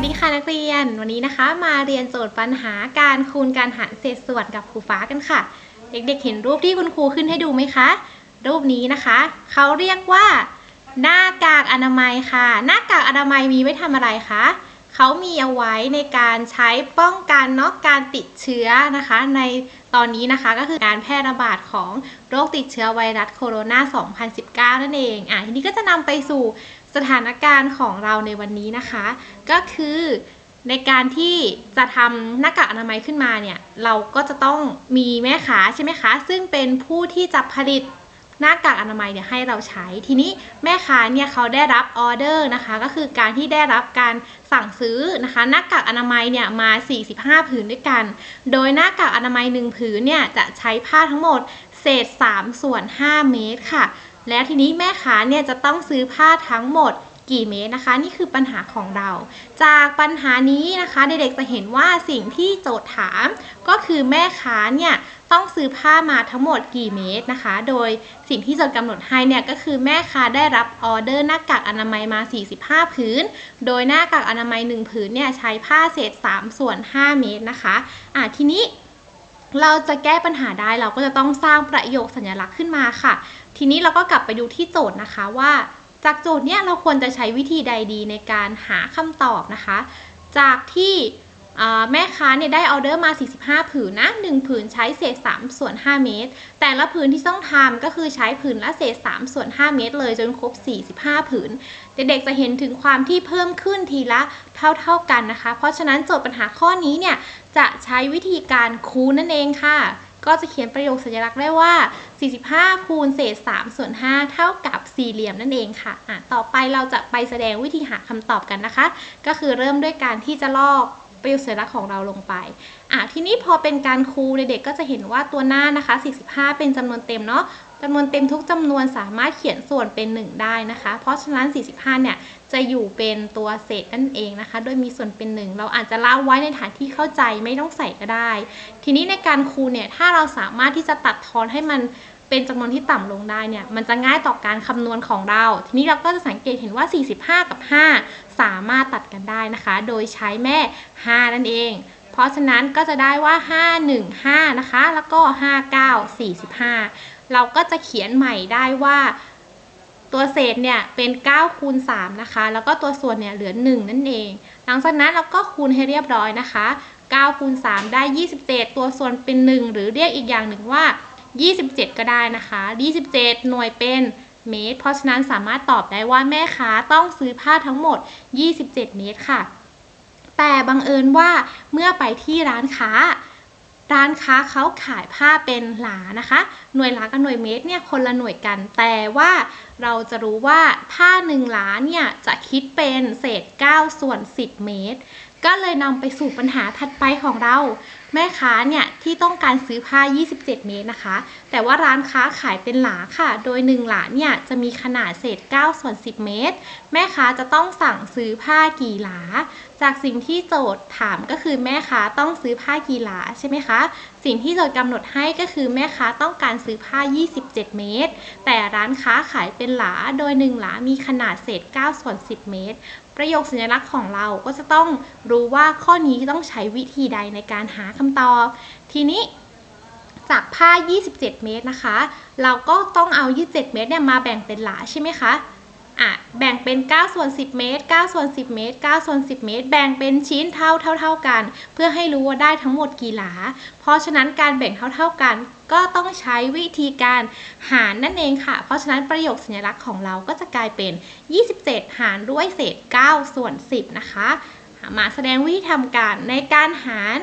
วัสดีค่ะนักเรียน วันนี้นะคะ มาเรียนโจทย์ปัญหาการคูณการหารเศษส่วนกับครูฟ้ากันค่ะ เด็กๆเห็นรูปที่คุณครูขึ้นให้ดูไหมคะ รูปนี้นะคะเขาเรียกว่า หน้ากากอนามัยค่ะ หน้ากากอนามัยมีไว้ทำอะไรคะเขามีเอาไว้ในการใช้ป้องกันเนาะการติดเชื้อนะคะ ในตอนนี้นะคะก็คือการแพร่ระบาดของโรคติดเชื้อไวรัสโคโรนา 2019 นั่นเองอะทีนี้ก็จะนำไปสู่ สถานการณ์ของเราในวันนี้นะคะ ก็คือในการที่จะทำหน้ากากอนามัยขึ้นมาเนี่ย เราก็จะต้องมีแม่ค้าใช่ไหมคะ ซึ่งเป็นผู้ที่จะผลิตหน้ากากอนามัยเนี่ยให้เราใช้ ทีนี้แม่ค้าเนี่ยเขาได้รับออเดอร์นะคะ ก็คือการที่ได้รับการสั่งซื้อนะคะหน้ากากอนามัยเนี่ยมา 45 ผืนด้วยกัน โดยหน้ากากอนามัย 1 ผืนเนี่ยจะใช้ผ้าทั้งหมดเศษ 3 ส่วน 5 เมตรค่ะ และทีนี้แม่ค้าเนี่ยจะต้องซื้อผ้าทั้งหมดกี่เมตรนะคะ นี่คือปัญหาของเรา จากปัญหานี้นะคะเด็กๆจะเห็นว่าสิ่งที่โจทย์ถาม ก็คือแม่ค้าเนี่ยต้องซื้อผ้ามาทั้งหมดกี่เมตรนะคะ โดยสิ่งที่โจทย์กำหนดให้เนี่ยก็คือแม่ค้าได้รับออเดอร์หน้ากากอนามัยมา 45 ผืน โดยหน้ากากอนามัย 1 ผืนเนี่ยใช้ผ้าเศษ 3 ส่วน 5 เมตรนะคะอะทีนี้เราจะแก้ปัญหาได้เราก็จะต้องสร้างประโยคสัญลักษณ์ขึ้นมาค่ะ ทีนี้เราก็กลับไปดูที่โจทย์นะคะว่า จากโจทย์เนี้ยเราควรจะใช้วิธีใดดีในการหาคำตอบนะคะ จากที่แม่ค้าเนี่ยได้ออเดอร์มา 45 ผืนนะ1ผืนใช้เศษ 3 ส่วน 5 เมตร แต่ละผืนที่ต้องทำก็คือใช้ผืนละเศษ 3 ส่วน 5 เมตร เลยจนครบ 45 ผืน เด็กๆจะเห็นถึงความที่เพิ่มขึ้นทีละเท่าๆกันนะคะ เพราะฉะนั้นโจทย์ปัญหาข้อนี้เนี่ยจะใช้วิธีการคูณนั่นเองค่ะ ก็จะเขียนประโยคสัญลักษณ์ได้ว่า 45 คูณเศษ 3 ส่วน 5 เท่ากับสี่เหลี่ยมนั่นเองค่ะอะ ต่อไปเราจะไปแสดงวิธีหาคำตอบกันนะคะ ก็คือเริ่มด้วยการที่จะลอกประโยคสัญลักษณ์ของเราลงไป อะ ทีนี้พอเป็นการคูณเด็กๆก็จะเห็นว่าตัวหน้านะคะ 45 เป็นจำนวนเต็มเนาะ จำนวนเต็มทุกจำนวนสามารถเขียนส่วนเป็น 1 ได้นะคะ เพราะฉะนั้น 45 เนี่ย จะอยู่เป็นตัวเศษนั่นเองนะคะ โดยมีส่วนเป็น 1 เราอาจจะเล่าไว้ในฐานที่เข้าใจไม่ต้องใส่ก็ได้ ทีนี้ในการคูณเนี่ย ถ้าเราสามารถที่จะตัดทอนให้มันเป็นจำนวนที่ต่ำลงได้เนี่ย มันจะง่ายต่อการคำนวณของเรา ทีนี้เราก็จะสังเกตเห็นว่า 45 กับ 5 สามารถตัดกันได้นะคะ โดยใช้แม่ 5 นั่นเองเพราะฉะนั้นก็จะได้ว่า 5 1 5 นะคะ แล้วก็ 5 9 45 เราก็จะเขียนใหม่ได้ว่าตัวเศษเนี่ยเป็น9คูณ3นะคะ แล้วก็ตัวส่วนเนี่ยเหลือ 1 นั่นเอง หลังจากนั้นเราก็คูณให้เรียบร้อยนะคะ9คูณ3ได้ 27 ตัวส่วนเป็น 1 หรือเรียกอีกอย่างหนึ่งว่า 27 ก็ได้นะคะ 27 หน่วยเป็นเมตร เพราะฉะนั้นสามารถตอบได้ว่าแม่ค้าต้องซื้อผ้าทั้งหมด 27 เมตรค่ะ แต่บังเอิญว่าเมื่อไปที่ร้านค้า ร้านค้าเขาขายผ้าเป็นหลานะคะ หน่วยหลากับหน่วยเมตรเนี่ยคนละหน่วยกัน แต่ว่าเราจะรู้ว่าผ้าหนึ่งหลาเนี่ยจะคิดเป็นเศษ 9 ส่วน 10 เมตร ก็เลยนำไปสู่ปัญหาถัดไปของเรา แม่ค้าเนี่ยที่ต้องการซื้อผ้า 27 เมตรนะคะ แต่ว่าร้านค้าขายเป็นหลาค่ะ โดย 1 หลาเนี่ยจะมีขนาดเศษ 9 ส่วน 10 เมตร แม่ค้าจะต้องสั่งซื้อผ้ากี่หลา จากสิ่งที่โจทย์ถามก็คือแม่ค้าต้องซื้อผ้ากี่หลาใช่ไหมคะ สิ่งที่โจทย์กำหนดให้ก็คือแม่ค้าต้องการซื้อผ้า 27 เมตร แต่ร้านค้าขายเป็นหลา โดย 1 หลามีขนาดเศษ 9 ส่วน 10 เมตร ประโยคสัญลักษณ์ของเราก็จะต้องรู้ว่าข้อนี้ต้องใช้วิธีใดในการหาคำตอบ ทีนี้จากผ้า 27 เมตรนะคะ เราก็ต้องเอา 27 เมตรเนี่ยมาแบ่งเป็นหลาใช่ไหมคะ อะแบ่งเป็น9ส่วน10 เมตร9ส่วน10 เมตร9ส่วน10 เมตร แบ่งเป็นชิ้นเท่าเท่ากัน เพื่อให้รู้ว่าได้ทั้งหมดกี่หลา เพราะฉะนั้นการแบ่งเท่าเท่ากัน ก็ต้องใช้วิธีการหารนั่นเองค่ะ เพราะฉะนั้นประโยคสัญลักษณ์ของเราก็จะกลายเป็น 27 หารด้วยเศษ 9 ส่วน 10 นะคะ มาแสดงวิธีทำการในการหาร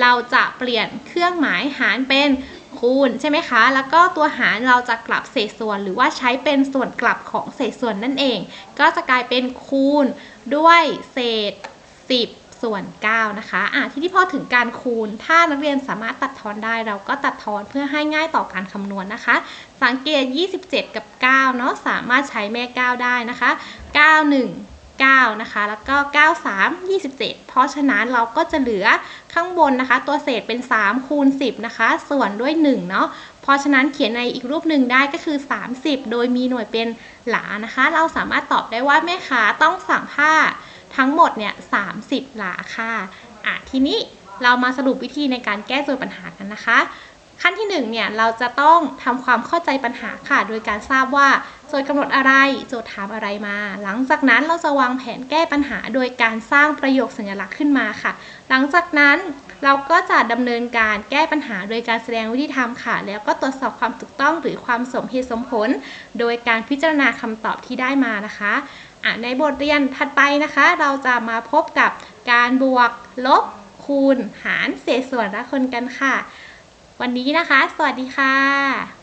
เราจะเปลี่ยนเครื่องหมายหารเป็น คูณใช่ไหมคะ แล้วก็ตัวหารเราจะกลับเศษส่วน หรือว่าใช้เป็นส่วนกลับของเศษส่วนนั่นเอง ก็จะกลายเป็นคูณด้วยเศษ 10 ส่วน 9 นะคะอะที่ที่พอถึงการคูณ ถ้านักเรียนสามารถตัดทอนได้เราก็ตัดทอนเพื่อให้ง่ายต่อการคำนวณนะคะ สังเกต 27 กับ 9 เนาะสามารถใช้แม่ 9 ได้นะคะ 91 9 นะคะ แล้วก็ 93 27 เพราะฉะนั้นเราก็จะเหลือข้างบนนะคะ ตัวเศษเป็น 3 คูณ 10 นะคะ ส่วนด้วย 1 เนาะเพราะฉะนั้นเขียนในอีกรูปหนึ่งได้ก็คือ 30 โดยมีหน่วยเป็นหลานะคะ เราสามารถตอบได้ว่าแม่ค้าต้องสั่งผ้าทั้งหมดเนี่ย 30 หลาค่ะ อะ ทีนี้เรามาสรุปวิธีในการแก้โจทย์ปัญหากันนะคะ ขั้นที่หนึ่งเนี่ยเราจะต้องทำความเข้าใจปัญหาค่ะ โดยการทราบว่าโจทย์กำหนดอะไร โจทย์ถามอะไรมา หลังจากนั้นเราจะวางแผนแก้ปัญหา โดยการสร้างประโยคสัญลักษณ์ขึ้นมาค่ะ หลังจากนั้นเราก็จะดำเนินการแก้ปัญหาโดยการแสดงวิธีทำค่ะ แล้วก็ตรวจสอบความถูกต้องหรือความสมเหตุสมผล โดยการพิจารณาคำตอบที่ได้มานะคะะในบทเรียนถัดไปนะคะ เราจะมาพบกับการบวก ลบ คูณ หาร เศษส่วนละคนกันค่ะ วันนี้นะคะ สวัสดีค่ะ